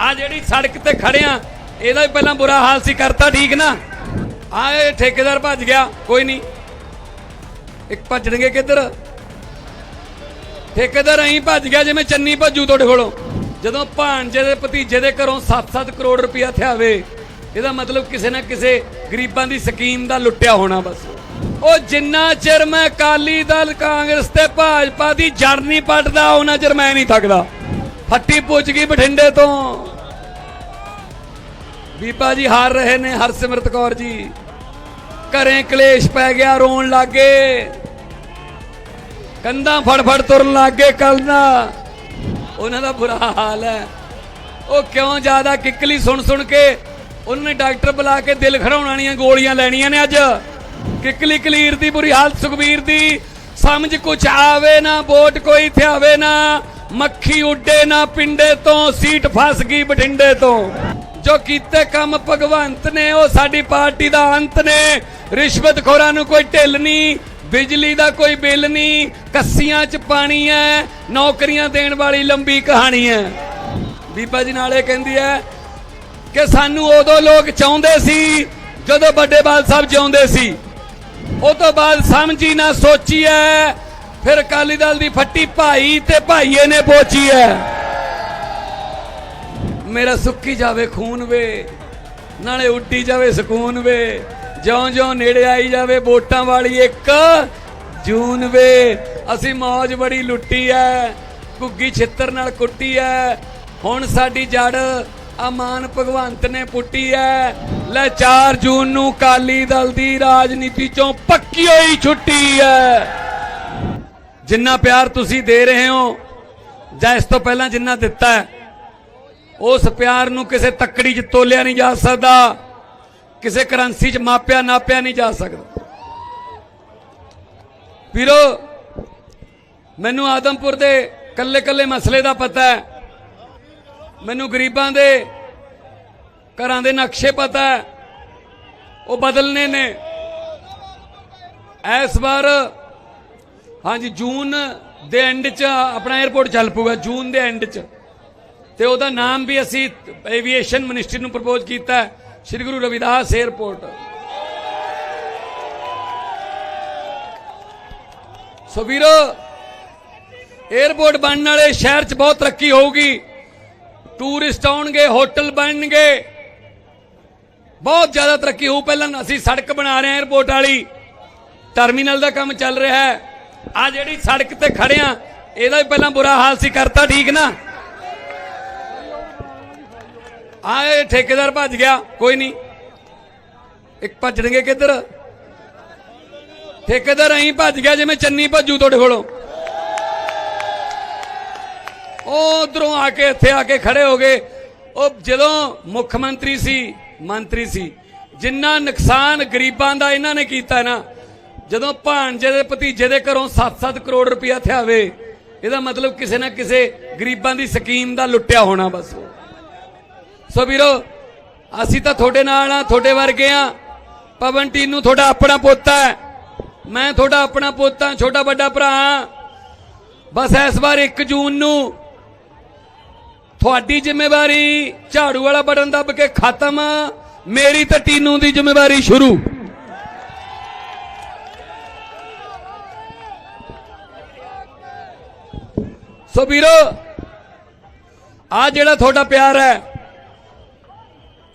ਆ ਜਿਹੜੀ ਸੜਕ ਤੇ ਖੜਿਆ ਇਹਦਾ ਵੀ ਪਹਿਲਾਂ ਬੁਰਾ ਹਾਲ ਸੀ, ਕਰਤਾ ਠੀਕ ਨਾ। ਆ ਇਹ ਠੇਕੇਦਾਰ ਭੱਜ ਗਿਆ, ਕੋਈ ਨਹੀਂ। ਇੱਕ ਭੱਜਣਗੇ ਕਿੱਧਰ? ਠੇਕੇਦਾਰ ਐਂ ਭੱਜ ਗਿਆ ਜਿਵੇਂ ਚੰਨੀ ਭੱਜੂ ਤੁਹਾਡੇ ਕੋਲੋਂ। ਜਦੋਂ ਭਾਣਜੇ ਦੇ ਭਤੀਜੇ ਦੇ ਘਰੋਂ 7-7 ਕਰੋੜ ਰੁਪਇਆ ਥਿਆਵੇ ਇਹਦਾ ਮਤਲਬ ਕਿਸੇ ਨਾ ਕਿਸੇ ਗਰੀਬਾਂ ਦੀ ਸਕੀਮ ਦਾ ਲੁੱਟਿਆ ਹੋਣਾ ਬਸ। ਉਹ ਜਿੰਨਾ ਚਿਰ ਮੈਂ ਕਾਲੀ ਦਲ ਕਾਂਗਰਸ ਤੇ ਭਾਜਪਾ ਦੀ ਜੜ ਨਹੀਂ ਪੱਟਦਾ, ਉਹਨਾਂ ਚਿਰ ਮੈਂ ਨਹੀਂ ਥੱਕਦਾ। ਫੱਟੀ ਪੁੱਜ ਗਈ ਬਠਿੰਡੇ ਤੋਂ। ਬੀਬਾ ਜੀ ਹਾਰ ਰਹੇ ਨੇ ਹਰਸਿਮਰਤ ਕੌਰ ਜੀ। ਘਰੇ ਕਲੇਸ਼ ਪੈ ਗਿਆ, ਰੋਣ ਲੱਗੇ। ਕੰਧਾਂ ਫੜ ਫੜ ਤੁਰਨ ਲੱਗੇ ਕੱਲ੍ਹ ਉਹਨਾਂ ਦਾ ਬੁਰਾ ਹਾਲ ਹੈ। ਉਹ ਕਿਉਂ ਜ਼ਿਆਦਾ ਕਿੱਕਲੀ ਸੁਣ ਸੁਣ ਕੇ ਉਹਨਾਂ ਨੇ ਡਾਕਟਰ ਬੁਲਾ ਕੇ ਦਿਲ ਖੜਾਉਣ ਵਾਲੀਆਂ ਗੋਲੀਆਂ ਲੈਣੀਆਂ ਨੇ ਅੱਜ? ਕਿੱਕਲੀ ਕਲੀਰ ਦੀ ਬੁਰੀ ਹਾਲਤ, ਸੁਖਬੀਰ ਦੀ। ਸਮਝ ਕੁਛ ਆਵੇ ਨਾ, ਵੋਟ ਕੋਈ ਥਿਆਵੇ ਨਾ। ਮੱਖੀ ਉੱਡੇ ਨਾ ਪਿੰਡੇ ਤੋਂ, ਸੀਟ ਫਸ ਗਈ ਬਠਿੰਡੇ ਤੋਂ। ਜੋ ਕੀਤੇ ਕੰਮ ਭਗਵੰਤ ਨੇ, ਉਹ ਸਾਡੀ ਪਾਰਟੀ ਦਾ ਅੰਤ ਨੇ। ਰਿਸ਼ਵਤਖੋਰਾਂ ਨੂੰ ਕੋਈ ਢਿੱਲ ਨਹੀਂ, ਬਿਜਲੀ ਦਾ ਕੋਈ ਬਿੱਲ ਨਹੀਂ, ਕੱਸੀਆਂ 'ਚ ਪਾਣੀ ਹੈ ਨੌਕਰੀਆਂ ਦੇਣ ਵਾਲੀ ਲੰਬੀ ਕਹਾਣੀ ਹੈ ਬੀਬਾ ਜੀ ਨਾਲੇ ਕਹਿੰਦੀ ਹੈ ਕਿ ਸਾਨੂੰ ਉਦੋਂ ਲੋਕ ਚਾਹੁੰਦੇ ਸੀ, ਜਦੋਂ ਵੱਡੇ ਬਾਲ ਸਾਹਿਬ ਜਿਉਂਦੇ ਸੀ। ਉਹ ਤੋਂ ਬਾਅਦ ਸਮਝੀ ਨਾ ਸੋਚੀ ਐ ਫਿਰ ਅਕਾਲੀ ਦਲ ਦੀ ਫੱਟੀ ਭਾਈ ਤੇ ਭਾਈਏ ਨੇ ਪੋਚੀ ਹੈ। ਮੇਰਾ ਸੁੱਕੀ ਜਾਵੇ ਖੂਨ ਵੇ, ਨਾਲੇ ਉੱਡੀ ਜਾਵੇ ਸਕੂਨ ਵੇ, ਜਿਉਂ-ਜਿਉਂ ਨੇੜੇ ਆਈ ਜਾਵੇ ਵੋਟਾਂ ਵਾਲੀ ਇੱਕ ਜੂਨ ਵੇ। ਅਸੀਂ ਮੌਜ ਬੜੀ ਲੁੱਟੀ ਐ ਘੁੱਗੀ ਛਿੱਤਰ ਨਾਲ ਕੁੱਟੀ ਐ ਹੁਣ ਸਾਡੀ ਜੜ ਅਮਾਨ ਭਗਵੰਤ ਨੇ ਪੁੱਟੀ ਐ ਲੈ 4 ਜੂਨ ਨੂੰ ਕਾਲੀ ਦਲ ਦੀ ਰਾਜਨੀਤੀ ਚੋਂ ਪੱਕੀ ਹੋਈ ਛੁੱਟੀ ਐ ਜਿੰਨਾ ਪਿਆਰ ਤੁਸੀਂ ਦੇ ਰਹੇ ਹੋ, ਜਾਂ ਇਸ ਤੋਂ ਪਹਿਲਾਂ ਜਿੰਨਾ ਦਿੱਤਾ ਹੈ, ਉਸ ਪਿਆਰ ਨੂੰ ਕਿਸੇ ਤੱਕੜੀ 'ਚ ਤੋਲਿਆ ਨਹੀਂ ਜਾ ਸਕਦਾ, ਕਿਸੇ ਕਰੰਸੀ 'ਚ ਮਾਪਿਆ ਨਾਪਿਆ ਨਹੀਂ ਜਾ ਸਕਦਾ। ਵੀਰੋ, ਮੈਨੂੰ ਆਦਮਪੁਰ ਦੇ ਕੱਲੇ ਕੱਲੇ ਮਸਲੇ ਦਾ ਪਤਾ ਹੈ। ਮੈਨੂੰ ਗਰੀਬਾਂ ਦੇ ਘਰਾਂ ਦੇ ਨਕਸ਼ੇ ਪਤਾ ਹੈ। ਉਹ ਬਦਲਨੇ ਨੇ। ਇਸ ਵਾਰ ਹਾਂਜੀ, ਜੂਨ ਦੇ ਐਂਡ 'ਚ ਆਪਣਾ 에어ਪੋਰਟ ਚੱਲ ਪੂਗਾ ਜੂਨ ਦੇ ਐਂਡ 'ਚ। ਤੇ ਉਹਦਾ ਨਾਮ ਵੀ ਅਸੀਂ ਐਵੀਏਸ਼ਨ ਮਿਨਿਸਟਰੀ ਨੂੰ ਪ੍ਰਪੋਜ਼ ਕੀਤਾ ਹੈ, ਸ੍ਰੀ ਗੁਰੂ ਰਵਿਦਾਸ 에어ਪੋਰਟ ਸੋ ਵੀਰੋ 에어ਪੋਰਟ ਬਣਨ ਵਾਲੇ ਸ਼ਹਿਰ 'ਚ ਬਹੁਤ ਤਰੱਕੀ ਹੋਊਗੀ। ਟੂਰਿਸਟ ਆਉਣਗੇ ਹੋਟਲ ਬਣਨਗੇ। ਬਹੁਤ ਜ਼ਿਆਦਾ ਤਰੱਕੀ ਹੋਊ, ਪਹਿਲਾਂ ਅਸੀਂ ਸੜਕ ਬਣਾ ਰਹੇ ਹਾਂ 에어ਪੋਰਟ ਵਾਲੀ। ਟਰਮੀਨਲ ਦਾ ਕੰਮ ਚੱਲ ਰਿਹਾ ਹੈ। ਆ ਜਿਹੜੀ ਸੜਕ ਤੇ ਖੜਿਆ ਇਹਦਾ ਵੀ ਪਹਿਲਾਂ ਬੁਰਾ ਹਾਲ ਸੀ, ਕਰਤਾ ਠੀਕ ਨਾ? ਆ ਇਹ ਠੇਕੇਦਾਰ ਭੱਜ ਗਿਆ, ਕੋਈ ਨਹੀਂ। ਇੱਕ ਭੱਜਣਗੇ ਕਿੱਧਰ? ਠੇਕੇਦਾਰ ਐਂ ਭੱਜ ਗਿਆ ਜਿਵੇਂ ਚੰਨੀ ਭੱਜੂ ਤੁਹਾਡੇ ਕੋਲੋਂ। ਉਹ ਉਧਰੋਂ ਆ ਕੇ, ਇੱਥੇ ਆ ਕੇ ਖੜੇ ਹੋ ਗਏ। ਉਹ ਜਦੋਂ ਮੁੱਖ ਮੰਤਰੀ ਸੀ ਮੰਤਰੀ ਸੀ, ਜਿੰਨਾ ਨੁਕਸਾਨ ਗਰੀਬਾਂ ਦਾ ਇਹਨਾਂ ਨੇ ਕੀਤਾ ਨਾ ਜਦੋਂ ਭਾਣਜੇ ਦੇ ਭਤੀਜੇ ਦੇ ਘਰੋਂ 7-7 ਕਰੋੜ ਰੁਪਇਆ ਥਿਆਵੇ ਇਹਦਾ ਮਤਲਬ ਕਿਸੇ ਨਾ ਕਿਸੇ ਗਰੀਬਾਂ ਦੀ ਸਕੀਮ ਦਾ ਲੁੱਟਿਆ ਹੋਣਾ ਬਸ। ਸੋ ਵੀਰੋ, ਅਸੀਂ ਤਾਂ ਤੁਹਾਡੇ ਨਾਲ ਆ ਤੁਹਾਡੇ ਵਰਗੇ ਆ ਪਵਨ ਟੀਨੂ ਤੁਹਾਡਾ ਆਪਣਾ ਪੋਤਾ ਹੈ। ਮੈਂ ਤੁਹਾਡਾ ਆਪਣਾ ਪੋਤਾ, ਛੋਟਾ ਵੱਡਾ ਭਰਾ ਹਾਂ। ਬਸ ਇਸ ਵਾਰ 1 ਜੂਨ ਨੂੰ ਤੁਹਾਡੀ ਜ਼ਿੰਮੇਵਾਰੀ ਝਾੜੂ ਵਾਲਾ ਬਟਨ ਦੱਬ ਕੇ ਖਤਮ ਮੇਰੀ ਤੇ ਟੀਨੂ ਦੀ ਜ਼ਿੰਮੇਵਾਰੀ ਸ਼ੁਰੂ। ਸੋ ਵੀਰੋ, ਆ ਜਿਹੜਾ ਤੁਹਾਡਾ ਪਿਆਰ ਹੈ,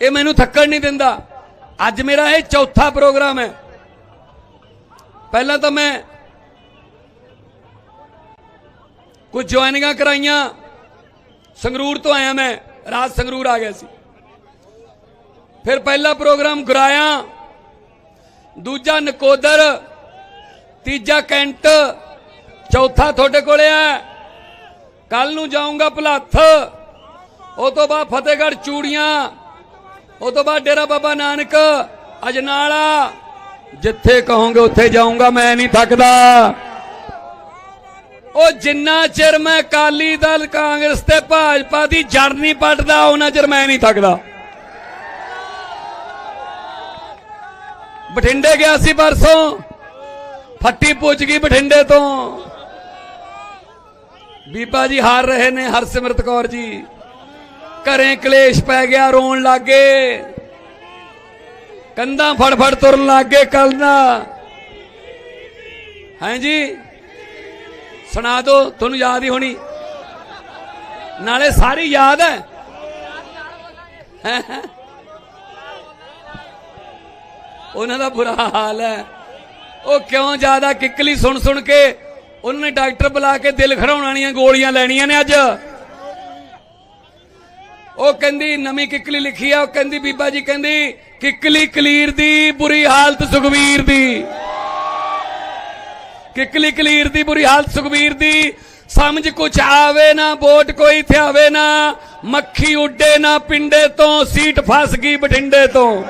ਇਹ ਮੈਨੂੰ ਥੱਕਣ ਨਹੀਂ ਦਿੰਦਾ। ਅੱਜ ਮੇਰਾ ਇਹ ਚੌਥਾ ਪ੍ਰੋਗਰਾਮ ਹੈ। ਪਹਿਲਾਂ ਤਾਂ ਮੈਂ ਕੁਝ ਜੁਆਇਨਿੰਗਾਂ ਕਰਾਈਆਂ। ਸੰਗਰੂਰ ਤੋਂ ਆਇਆ ਮੈਂ, ਰਾਤ ਸੰਗਰੂਰ ਆ ਗਿਆ ਸੀ। ਫਿਰ ਪਹਿਲਾ ਪ੍ਰੋਗਰਾਮ ਗੁਰਾਇਆ। ਦੂਜਾ ਨਕੋਦਰ, ਤੀਜਾ ਕੈਂਟ, ਚੌਥਾ ਤੁਹਾਡੇ ਕੋਲੇ ਆ ਕੱਲ ਨੂੰ ਜਾਊਂਗਾ ਭਲੱਥ। ਉਹ ਤੋਂ ਬਾਅਦ ਫਤਿਹਗੜ੍ਹ ਚੂੜੀਆਂ, ਉਹ ਤੋਂ ਬਾਅਦ ਡੇਰਾ ਬਾਬਾ ਨਾਨਕ, ਅਜਨਾਲਾ। ਜਿੱਥੇ ਕਹੋਗੇ ਉੱਥੇ ਜਾਊਂਗਾ, ਮੈਂ ਨਹੀਂ ਥੱਕਦਾ। ਉਹ ਜਿੰਨਾ ਚਿਰ ਮੈਂ ਕਾਲੀ ਦਲ ਕਾਂਗਰਸ ਤੇ ਭਾਜਪਾ ਦੀ ਜੜ ਨਹੀਂ ਪੱਟਦਾ, ਉਹਨਾਂ ਚਿਰ ਮੈਂ ਨਹੀਂ ਥੱਕਦਾ। ਬਠਿੰਡੇ ਗਿਆ ਸੀ ਪਰਸੋਂ। ਫੱਟੀ ਪੁੱਜ ਗਈ ਬਠਿੰਡੇ ਤੋਂ। ਬੀਬਾ ਜੀ ਹਾਰ ਰਹੇ ਨੇ ਹਰਸਿਮਰਤ ਕੌਰ ਜੀ। ਘਰੇ ਕਲੇਸ਼ ਪੈ ਗਿਆ, ਰੋਣ ਲੱਗੇ ਕੰਧਾਂ ਫੜ ਫੜ ਤੁਰਨ ਲੱਗੇ ਕੱਲ ਨਾ ਹਾਂ ਜੀ? ਸੁਣਾ ਦੋ, ਤੁਹਾਨੂੰ ਯਾਦ ਹੀ ਹੋਣੀ। ਨਾਲੇ ਸਾਰੀ ਯਾਦ ਹੈ। ਹੈਂ? ਉਹਨਾਂ ਦਾ ਬੁਰਾ ਹਾਲ ਹੈ। ਉਹ ਕਿਉਂ ਜ਼ਿਆਦਾ ਕਿੱਕਲੀ ਸੁਣ ਸੁਣ ਕੇ ਉਹਨਾਂ ਨੇ ਡਾਕਟਰ ਬੁਲਾ ਕੇ ਦਿਲ ਖਰਾਉਣ ਵਾਲੀਆਂ ਗੋਲੀਆਂ ਲੈਣੀਆਂ ਨੇ ਅੱਜ। ਉਹ ਕਹਿੰਦੀ, ਨਵੀਂ ਕਿੱਕਲੀ ਲਿਖੀ ਆ, ਉਹ ਕਹਿੰਦੀ, ਬੀਬਾ ਜੀ ਕਹਿੰਦੀ, ਕਿੱਕਲੀ ਕਲੀਰ ਦੀ, ਬੁਰੀ ਹਾਲਤ ਸੁਖਵੀਰ ਦੀ। ਕਿੱਕਲੀ ਕਲੀਰ ਦੀ, ਬੁਰੀ ਹਾਲਤ ਸੁਖਵੀਰ ਦੀ। ਸਮਝ ਕੁਛ ਆਵੇ ਨਾ, ਵੋਟ ਕੋਈ ਥਿਆਵੇ ਨਾ। ਮੱਖੀ ਉੱਡੇ ਨਾ, ਪਿੰਡੇ ਤੋਂ, ਸੀਟ ਫਸ ਗਈ ਬਠਿੰਡੇ ਤੋਂ।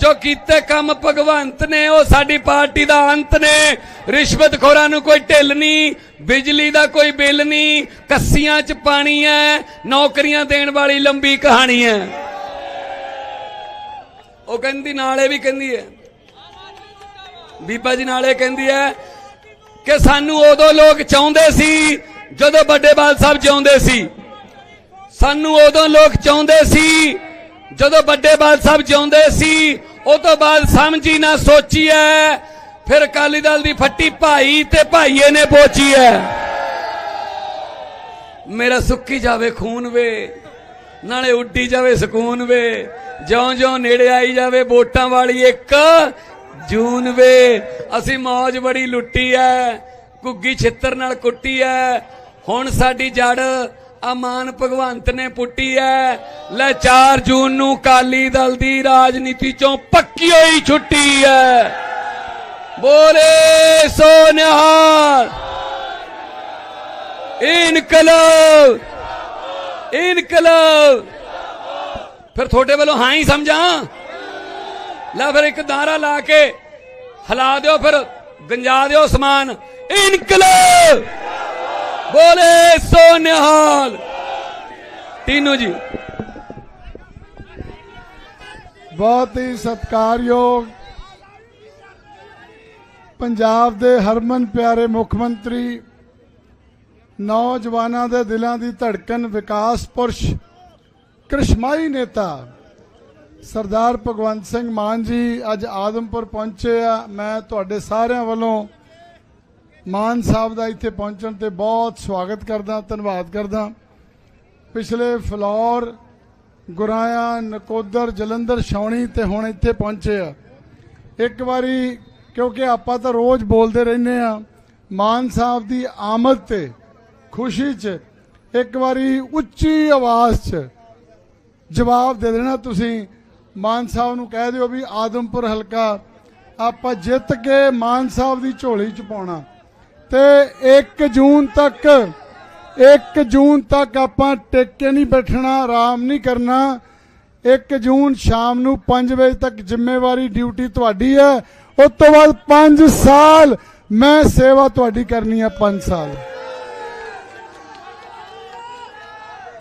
ਜੋ ਕੀਤੇ ਕੰਮ ਭਗਵੰਤ ਨੇ, ਉਹ ਸਾਡੀ ਪਾਰਟੀ ਦਾ ਅੰਤ ਨੇ। ਰਿਸ਼ਵਤਖੋਰਾਂ ਨੂੰ ਕੋਈ ਢਿੱਲ ਨਹੀਂ, ਬਿਜਲੀ ਦਾ ਕੋਈ ਬਿੱਲ ਨਹੀਂ, ਕੱਸੀਆਂ 'ਚ ਪਾਣੀ ਹੈ ਨੌਕਰੀਆਂ ਦੇਣ ਵਾਲੀ ਲੰਬੀ ਕਹਾਣੀ ਹੈ ਉਹ ਕਹਿੰਦੀ, ਨਾਲੇ ਵੀ ਕਹਿੰਦੀ ਹੈ ਬੀਬਾ ਜੀ ਨਾਲੇ ਕਹਿੰਦੀ ਹੈ ਕਿ ਸਾਨੂੰ ਉਦੋਂ ਲੋਕ ਚਾਹੁੰਦੇ ਸੀ, ਜਦੋਂ ਵੱਡੇ ਬਾਲ ਸਾਹਿਬ ਜਿਉਂਦੇ ਸੀ। ਸਾਨੂੰ ਉਦੋਂ ਲੋਕ ਚਾਹੁੰਦੇ ਸੀ, ਜਦੋਂ ਵੱਡੇ ਬਾਲ ਸਾਹਿਬ ਜਿਉਂਦੇ ਸੀ ਉਹ ਤੋਂ ਬਾਅਦ ਸਮਝੀ ਨਾ ਸੋਚੀ ਐ ਫਿਰ ਅਕਾਲੀ ਦਲ ਦੀ ਫੱਟੀ ਭਾਈ ਤੇ ਭਾਈਏ ਨੇ ਪੋਚੀ ਐ ਮੇਰਾ ਸੁੱਕੀ ਜਾਵੇ ਖੂਨ ਵੇ, ਨਾਲੇ ਉੱਡੀ ਜਾਵੇ ਸਕੂਨ ਵੇ, ਜਿਉਂ-ਜਿਉਂ ਨੇੜੇ ਆਈ ਜਾਵੇ ਵੋਟਾਂ ਵਾਲੀ ਇੱਕ ਜੂਨ ਵੇ। ਅਸੀਂ ਮੌਜ ਬੜੀ ਲੁੱਟੀ ਐ ਕੁੱਗੀ ਛਿੱਤਰ ਨਾਲ ਕੁੱਟੀ ਐ ਹੁਣ ਸਾਡੀ ਜੜ ਅਮਾਨ ਭਗਵੰਤ ਨੇ ਪੁੱਟੀ ਐ। ਲੈ 4 ਜੂਨ ਨੂੰ ਕਾਲੀ ਦਲ ਦੀ ਰਾਜਨੀਤੀ ਚੋਂ ਪੱਕੀ ਹੋਈ ਛੁੱਟੀ ਐ। ਬੋਲੇ ਸੋ ਇਨਕਲਾਬ। ਇਨਕਲਾਬ। ਫਿਰ ਤੁਹਾਡੇ ਵੱਲੋਂ ਹਾਂ ਹੀ ਸਮਝਾਂ। ਲੈ ਫਿਰ ਇੱਕ ਦਾਰਾ ਲਾ ਕੇ ਹਿਲਾ ਦਿਓ ਫਿਰ, ਗੰਜਾ ਦਿਓ ਸਮਾਨ। ਇਨਕਲਾਬ। ਬੋਲੇ ਸੋ ਨਿਹਾਲ ਤੀਨੂ ਜੀ। ਬਹੁਤ ਹੀ ਸਤਿਕਾਰਯੋਗ ਪੰਜਾਬ ਦੇ ਹਰਮਨ ਪਿਆਰੇ ਮੁੱਖ ਮੰਤਰੀ, ਨੌਜਵਾਨਾਂ ਦੇ ਦਿਲਾਂ ਦੀ ਧੜਕਣ ਵਿਕਾਸ ਪੁਰਸ਼, ਕ੍ਰਿਸ਼ਮਾਈ ਨੇਤਾ, ਸਰਦਾਰ ਭਗਵੰਤ ਸਿੰਘ ਮਾਨ ਜੀ ਅੱਜ ਆਦਮਪੁਰ ਪਹੁੰਚੇ ਆ। ਮੈਂ ਤੁਹਾਡੇ ਸਾਰਿਆਂ ਵੱਲੋਂ ਮਾਨ ਸਾਹਿਬ ਦਾ ਇੱਥੇ ਪਹੁੰਚਣ ਤੇ ਬਹੁਤ ਸਵਾਗਤ ਕਰਦਾ, ਧੰਨਵਾਦ ਕਰਦਾ। ਪਿਛਲੇ ਫਲੌਰ, ਗੁਰਾਇਆ, ਨਕੋਦਰ, ਜਲੰਧਰ, ਛਾਉਣੀ ਤੇ ਹੁਣ ਇੱਥੇ ਪਹੁੰਚੇ ਆ। ਇੱਕ ਵਾਰੀ, ਕਿਉਂਕਿ ਆਪਾਂ ਤਾਂ ਰੋਜ਼ ਬੋਲਦੇ ਰਹਿੰਦੇ ਆ, ਮਾਨ ਸਾਹਿਬ ਦੀ ਆਮਦ ਤੇ, ਖੁਸ਼ੀ 'ਚ, ਇੱਕ ਵਾਰੀ ਉੱਚੀ ਆਵਾਜ਼ 'ਚ ਜਵਾਬ ਦੇ ਦੇਣਾ ਤੁਸੀਂ। ਮਾਨ ਸਾਹਿਬ ਨੂੰ ਕਹਿ ਦਿਓ ਵੀ ਆਦਮਪੁਰ ਹਲਕਾ, ਆਪਾਂ ਜਿੱਤ ਕੇ ਮਾਨ ਸਾਹਿਬ ਦੀ ਝੋਲੀ 'ਚ ਪਾਉਣਾ। ਤੇ 1 ਜੂਨ ਤੱਕ 1 ਜੂਨ ਤੱਕ ਆਪਾਂ ਟਿਕ ਕੇ ਨਹੀਂ ਬੈਠਣਾ, ਆਰਾਮ ਨਹੀਂ ਕਰਨਾ। 1 ਜੂਨ ਸ਼ਾਮ ਨੂੰ 5 ਵਜੇ ਤੱਕ ਜ਼ਿੰਮੇਵਾਰੀ ਡਿਊਟੀ ਤੁਹਾਡੀ ਹੈ। ਉਸ ਤੋਂ ਬਾਅਦ 5 ਸਾਲ ਮੈਂ ਸੇਵਾ ਤੁਹਾਡੀ ਕਰਨੀ ਹੈ 5 ਸਾਲ।